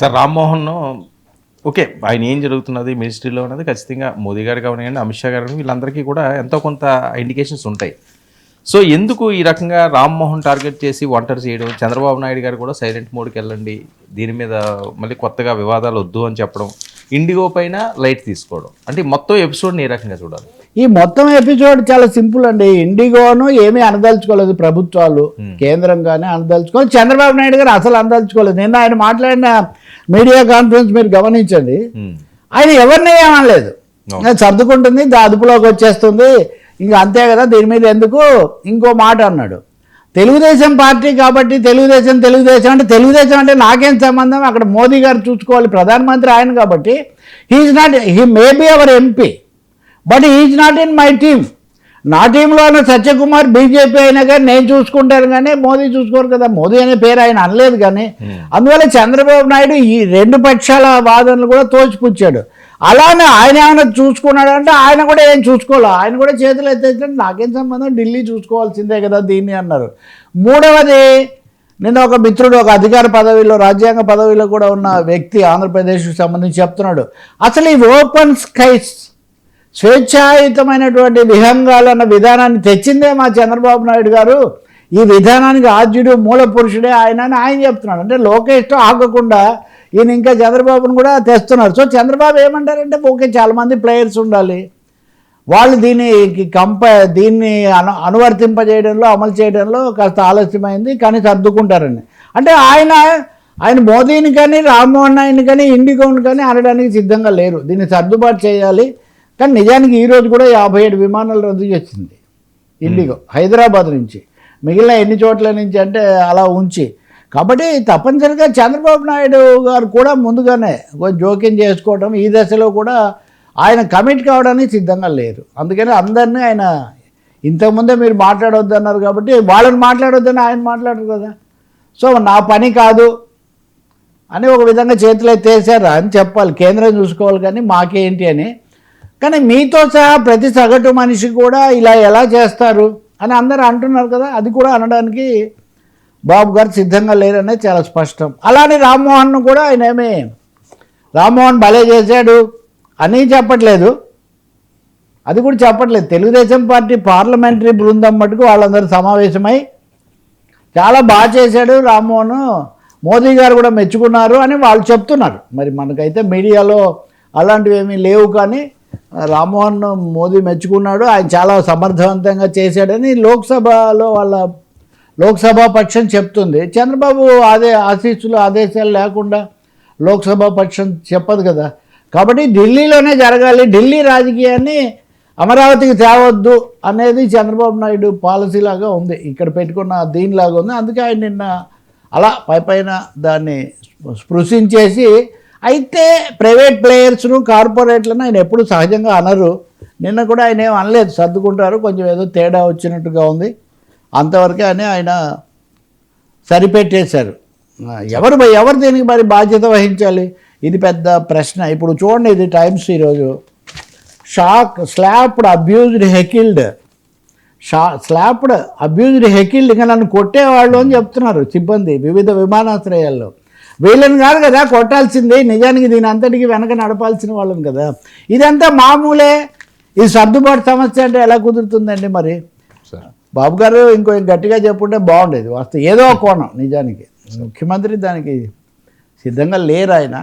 Sir Rammohan okay ఆయన ఏం జరుగుతున్నది మినిస్ట్రీలో ఉన్నది ఖచ్చితంగా మోదీ గారు కానివ్వండి అమిత్ షా గారు వీళ్ళందరికీ కూడా ఎంతో కొంత ఇండికేషన్స్ ఉంటాయి. సో ఎందుకు ఈ రకంగా రామ్మోహన్ టార్గెట్ చేసి ఒంటరి చేయడం? చంద్రబాబు నాయుడు గారు కూడా సైలెంట్ మోడ్కి వెళ్ళండి దీని మీద మళ్ళీ కొత్తగా వివాదాలు వద్దు అని చెప్పడం ఇండిగో పైన లైట్ తీసుకోవడం. అంటే మొత్తం ఎపిసోడ్ని ఏ రకంగా చూడాలి? ఈ మొత్తం ఎపిసోడ్ చాలా సింపుల్ అండి. ఇండిగోను ఏమీ అనదలుచుకోలేదు ప్రభుత్వాలు. కేంద్రంగానే అనదలుచుకోలేదు. చంద్రబాబు నాయుడు గారు అసలు అనదలుచుకోలేదు. నిన్న ఆయన మాట్లాడిన మీడియా కాన్ఫరెన్స్ మీరు గమనించండి. ఉమ్. ఆయన ఎవరిని ఏమనలేదు. సర్దుకుంటుంది అదుపులోకి వచ్చేస్తుంది. ఇంకా అంతే కదా దీని మీద ఎందుకు ఇంకో మాట అన్నాడు. తెలుగుదేశం పార్టీ కాబట్టి తెలుగుదేశం తెలుగుదేశం అంటే తెలుగుదేశం అంటే నాకేం సంబంధం? అక్కడ మోదీ గారు చూసుకోవాలి ప్రధానమంత్రి ఆయన కాబట్టి. He is not he may be our MP but is not in my team నా టీంలో ఉన్న సత్యకుమార్ బీజేపీ అయినా కానీ నేను చూసుకుంటాను కానీ మోదీ చూసుకోరు కదా. మోదీ అనే పేరు ఆయన అనలేదు కానీ అందువల్ల చంద్రబాబు నాయుడు ఈ రెండు పక్షాల వాదనలు కూడా తోచిపుచ్చాడు. అలానే ఆయన ఏమైనా చూసుకున్నాడు అంటే ఆయన కూడా ఏం చూసుకోవాలి ఆయన కూడా చేతులు ఎత్తేస్తే నాకేం సంబంధం? ఢిల్లీ చూసుకోవాల్సిందే కదా దీన్ని అన్నారు. మూడవది నిన్న ఒక మిత్రుడు ఒక అధికార పదవిలో రాజ్యాంగ పదవిలో కూడా ఉన్న వ్యక్తి ఆంధ్రప్రదేశ్కి సంబంధించి చెప్తున్నాడు. అసలు ఈ ఓపెన్ స్కైస్ స్వేచ్ఛాయుతమైనటువంటి విహంగాలన్న విధానాన్ని తెచ్చిందే మా చంద్రబాబు నాయుడు గారు. ఈ విధానానికి ఆద్యుడు మూల పురుషుడే ఆయన అని ఆయన చెప్తున్నాడు. అంటే లోకేష్తో ఆగకుండా ఈయన ఇంకా చంద్రబాబును కూడా తెస్తున్నారు. సో చంద్రబాబు ఏమంటారంటే ఓకే చాలామంది ప్లేయర్స్ ఉండాలి. వాళ్ళు దీన్ని కంప దీన్ని అను అనువర్తింపజేయడంలో అమలు చేయడంలో కాస్త ఆలస్యమైంది కానీ సర్దుకుంటారని. అంటే ఆయన ఆయన మోదీని కానీ రామ్మోహన్ నాయుడిని కానీ ఇండిగోని కానీ అనడానికి సిద్ధంగా లేరు. దీన్ని సర్దుబాటు చేయాలి. కానీ నిజానికి ఈరోజు కూడా యాభై ఏడు విమానాలు రద్దు చేసింది ఇండిగో హైదరాబాద్ నుంచి. మిగిలిన ఎన్ని చోట్ల నుంచి అంటే అలా ఉంచి. కాబట్టి తప్పనిసరిగా చంద్రబాబు నాయుడు గారు కూడా ముందుగానే కొంచెం జోక్యం చేసుకోవడం ఈ దశలో కూడా ఆయన కమిట్ కావడానికి సిద్ధంగా లేరు. అందుకని అందరినీ ఆయన ఇంతకుముందే మీరు మాట్లాడొద్దు అన్నారు కాబట్టి వాళ్ళని మాట్లాడొద్దని ఆయన మాట్లాడరు కదా. సో నా పని కాదు అని ఒక విధంగా చేతులు ఎత్తేసారు అని చెప్పాలి. కేంద్రం చూసుకోవాలి కానీ మాకేంటి అని కానీ మీతో సహా ప్రతి సగటు మనిషి కూడా ఇలా ఎలా చేస్తారు అని అందరూ అంటున్నారు కదా అది కూడా అనడానికి బాబు గారు సిద్ధంగా లేరనేది చాలా స్పష్టం. అలానే రామ్మోహన్ను కూడా ఆయన ఏమి రామ్మోహన్ భలే చేశాడు అని చెప్పట్లేదు. అది కూడా చెప్పట్లేదు. తెలుగుదేశం పార్టీ పార్లమెంటరీ బృందం మటుకు వాళ్ళందరూ సమావేశమై చాలా బాగా చేశాడు రామ్మోహన్. మోదీ గారు కూడా మెచ్చుకున్నారు అని వాళ్ళు చెప్తున్నారు. మరి మనకైతే మీడియాలో అలాంటివి ఏమీ లేవు కానీ రామ్మోహన్ మోదీ మెచ్చుకున్నాడు. ఆయన చాలా సమర్థవంతంగా చేశాడని లోక్సభలో వాళ్ళ లోక్సభ పక్షం చెప్తుంది. చంద్రబాబు అదే ఆశీస్సులు ఆదేశాలు లేకుండా లోక్సభ పక్షం చెప్పదు కదా. కాబట్టి ఢిల్లీలోనే జరగాలి. ఢిల్లీ రాజకీయాన్ని అమరావతికి తేవద్దు అనేది చంద్రబాబు నాయుడు పాలసీ లాగా ఉంది. ఇక్కడ పెట్టుకున్న దీనిలాగా ఉంది. అందుకే ఆయన నిన్న అలా పై పైన దాన్ని స్పృశించేసి అయితే ప్రైవేట్ ప్లేయర్స్ను కార్పొరేట్లను ఆయన ఎప్పుడు సహజంగా అనరు. నిన్న కూడా ఆయన ఏం అనలేదు. సర్దుకుంటారు. కొంచెం ఏదో తేడా వచ్చినట్టుగా ఉంది. అంతవరకే అని ఆయన సరిపెట్టేశారు. ఎవరు ఎవరు దీనికి మరి బాధ్యత వహించాలి? ఇది పెద్ద ప్రశ్న. ఇప్పుడు చూడండి ఇది టైమ్స్ ఈరోజు. Shock slapped abused heckled. Shah slapped abused heckled ఇంకా నన్ను కొట్టేవాళ్ళు అని చెప్తున్నారు సిబ్బంది వివిధ విమానాశ్రయాల్లో. వీళ్ళని కాదు కదా కొట్టాల్సింది. నిజానికి దీని అంతటికి వెనక నడపాల్సిన వాళ్ళని కదా. ఇదంతా మామూలే. ఇది సర్దుబాటు సమస్య అంటే ఎలా కుదురుతుందండి మరి? బాబు గారు ఇంకో గట్టిగా చెప్పుంటే బాగుండేది. వాస్తవం. ఏదో కోణం నిజానికి. ముఖ్యమంత్రి దానికి సిద్ధంగా లేరు ఆయన.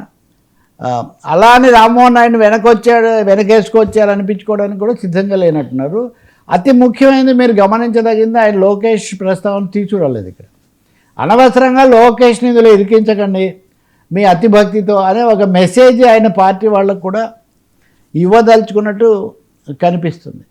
అలా అని రామ్మోహన్ నాయుడు వెనకొచ్చాడు వెనకేసుకొచ్చారు అనిపించుకోవడానికి కూడా సిద్ధంగా లేనట్టున్నారు. అతి ముఖ్యమైనది మీరు గమనించదగింది ఆయన లోకేష్ ప్రస్తావన తీసుకురాలేదు ఇక్కడ. అనవసరంగా లోకేష్ని ఇందులో ఇరికించకండి మీ అతి భక్తితో అనే ఒక మెసేజ్ ఆయన పార్టీ వాళ్ళకు కూడా ఇవ్వదలుచుకున్నట్టు కనిపిస్తుంది.